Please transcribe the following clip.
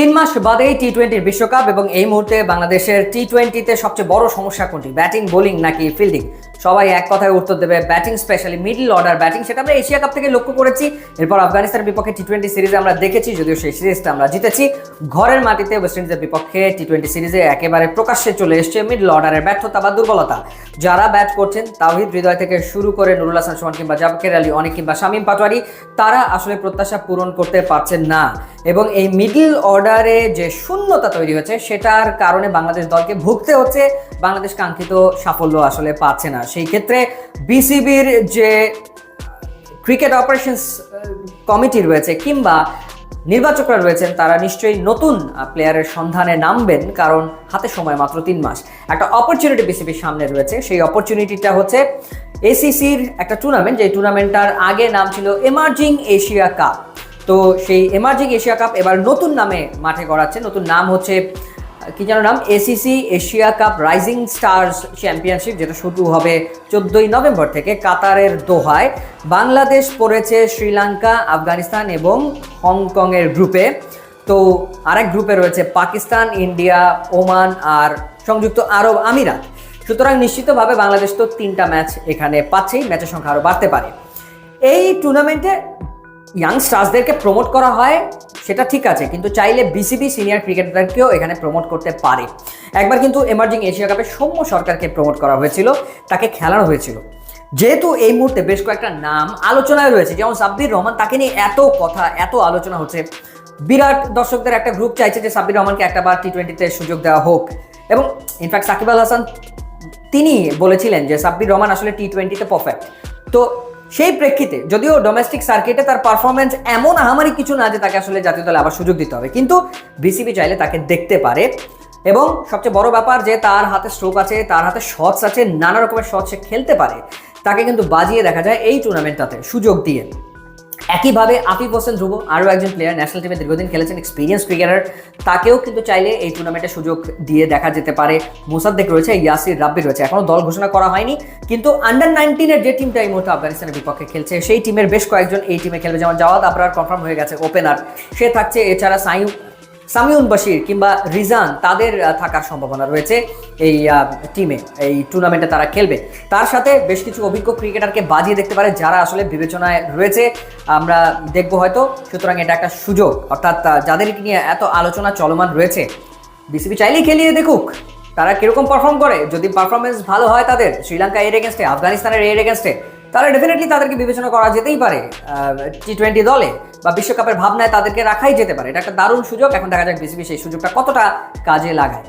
তিন মাস বাদেই টি টোয়েন্টির বিশ্বকাপ এবং এই মুহূর্তে বাংলাদেশের টি টোয়েন্টিতে সবচেয়ে বড় সমস্যা কোনটি? ব্যাটিং বোলিং নাকি ফিল্ডিং সবাই এক কথায় উত্তর দেবে batting specially middle order batting সেটা আমরা এশিয়া কাপ থেকে লক্ষ্য করেছি। এরপর আফগানিস্তানের বিপক্ষে টি টোয়েন্টি সিরিজে আমরা দেখেছি, যদিও সেই সিরিজটা আমরা জিতেছি। ঘরের মাটিতে ওয়েস্ট ইন্ডিজের বিপক্ষে টি টোয়েন্টি সিরিজে একেবারে প্রকাশ্যে চলে এসছে মিডল অর্ডারের ব্যর্থতা বা দুর্বলতা। যারা ব্যাট করছেন, তাওহিদ হৃদয় থেকে শুরু করে নুরুল হাসান সোহান কিংবা জাবকের আলী অনেক কিংবা শামীম পাটোয়ারি, তারা আসলে প্রত্যাশা পূরণ করতে পারছেন না। এবং এই মিডল অর্ডারে যে শূন্যতা তৈরি হচ্ছে, সেটার কারণে বাংলাদেশ দলকে ভুগতে হচ্ছে। বাংলাদেশ কাঙ্ক্ষিত সাফল্য আসলে পাচ্ছে না। সেই ক্ষেত্রে বিসিবির যে ক্রিকেট অপারেশনস কমিটি রয়েছে কিংবা নির্বাচকরা রয়েছেন, তারা নিশ্চয়ই নতুন প্লেয়ারের সন্ধানে নামবেন, কারণ হাতে সময় মাত্র তিন মাস। একটা অপরচুনিটি বিসিবির সামনে রয়েছে। সেই অপরচুনিটিটা হচ্ছে এসিসির একটা টুর্নামেন্ট যে টুর্নামেন্টটার আগে নাম ছিল এমার্জিং এশিয়া কাপ তো সেই এমার্জিং এশিয়া কাপ এবার নতুন নামে মাঠে গড়াচ্ছে। নতুন নাম হচ্ছে, কি যেন নাম? ACC Asia cup rising stars championship যেটা শুরু হবে চোদ্দোই নভেম্বর থেকে কাতারের দোহায়। বাংলাদেশ পড়েছে শ্রীলঙ্কা, আফগানিস্তান এবং হংকংয়ের গ্রুপে তো আরেক গ্রুপে রয়েছে পাকিস্তান, ইন্ডিয়া, ওমান আর সংযুক্ত আরব আমিরাত। সুতরাং নিশ্চিতভাবে বাংলাদেশ তো তিনটা ম্যাচ এখানে পাচ্ছেই ম্যাচের সংখ্যা আরও বাড়তে পারে। এই টুর্নামেন্টে ইয়াং স্টার্সদেরকে প্রমোট করা হয়, সেটা ঠিক আছে, কিন্তু চাইলে বিসিবি সিনিয়র ক্রিকেটারকেও এখানে প্রমোট করতে পারে। একবার কিন্তু এমার্জিং এশিয়া কাপে সৌম্য সরকারকে প্রমোট করা হয়েছিল, তাকে খেলানো হয়েছিল। যেহেতু এই মুহূর্তে বেশ কয়েকটা নাম আলোচনায় রয়েছে, যেমন সাব্বির রহমান, তাকে নিয়ে এত কথা, এত আলোচনা হচ্ছে। বিরাট দর্শকদের একটা গ্রুপ চাইছে যে সাব্বির রহমানকে একটা বার টি টোয়েন্টিতে সুযোগ দেওয়া হোক। এবং ইনফ্যাক্ট সাকিব আল হাসান, তিনি বলেছিলেন যে সাব্বির রহমান আসলে টি টোয়েন্টিতে পারফেক্ট তো সেই প্রেক্ষিতে যদিও ডোমেস্টিক সার্কিটে তার পারফরমেন্স এমন আহামারি কিছু না যে তাকে আসলে জাতীয় দলে আবার সুযোগ দিতে হবে, কিন্তু বিসিবি চাইলে তাকে দেখতে পারে। এবং সবচেয়ে বড় ব্যাপার যে তার হাতে স্ট্রোক আছে, তার হাতে শটস আছে, নানা রকমের শট সে খেলতে পারে। তাকে কিন্তু বাজিয়ে দেখা যায় এই টুর্নামেন্টটাতে সুযোগ দিয়ে। একইভাবে আফিফ হোসেন ধ্রুব আরও একজন প্লেয়ার ন্যাশনাল টিমে দীর্ঘদিন খেলেছেন এক্সপিরিয়েন্স ক্রিকেটার তাকেও কিন্তু চাইলে এই টুর্নামেন্টে সুযোগ দিয়ে দেখা যেতে পারে। মোসাদ্দেক রয়েছে, ইয়াসির রাব্বি রয়েছে। এখনও দল ঘোষণা করা হয়নি, কিন্তু আন্ডার নাইনটিনের যে টিমটা এই মুহূর্তে আফগানিস্তানের বিপক্ষে খেলছে, সেই টিমের বেশ কয়েকজন এই টিমে খেলবে। যেমন জাওয়াদ আবরার কনফার্ম হয়ে গেছে ওপেনার সে থাকছে এছাড়া সাইম সামিউন বাশির কিংবা রিজান তাদের থাকার সম্ভাবনা রয়েছে এই টিমে এই টুর্নামেন্টে তারা খেলবে। তার সাথে বেশ কিছু অভিজ্ঞ ক্রিকেটারকে বাজিয়ে দেখতে পারে যারা আসলে বিবেচনায় রয়েছে। আমরা দেখব হয়তো, সুতরাং এটা একটা সুযোগ। অর্থাৎ যাদেরকে নিয়ে এত আলোচনা চলমান রয়েছে বিসিবি চাইলেই খেলিয়ে দেখুক, তারা কীরকম পারফর্ম করে। যদি পারফরমেন্স ভালো হয় তাদের, শ্রীলঙ্কা এর এগেনস্টে আফগানিস্তানের এর এগেনস্টে তাহলে ডেফিনেটলি তাদেরকে বিবেচনা করা যেতেই পারে টি টোয়েন্টি দলে বা বিশ্বকাপের ভাবনায় তাদেরকে রাখাই যেতে পারে। এটা একটা দারুণ সুযোগ, এখন দেখা যাক বিসিবি সেই সুযোগটা কতটা কাজে লাগায়।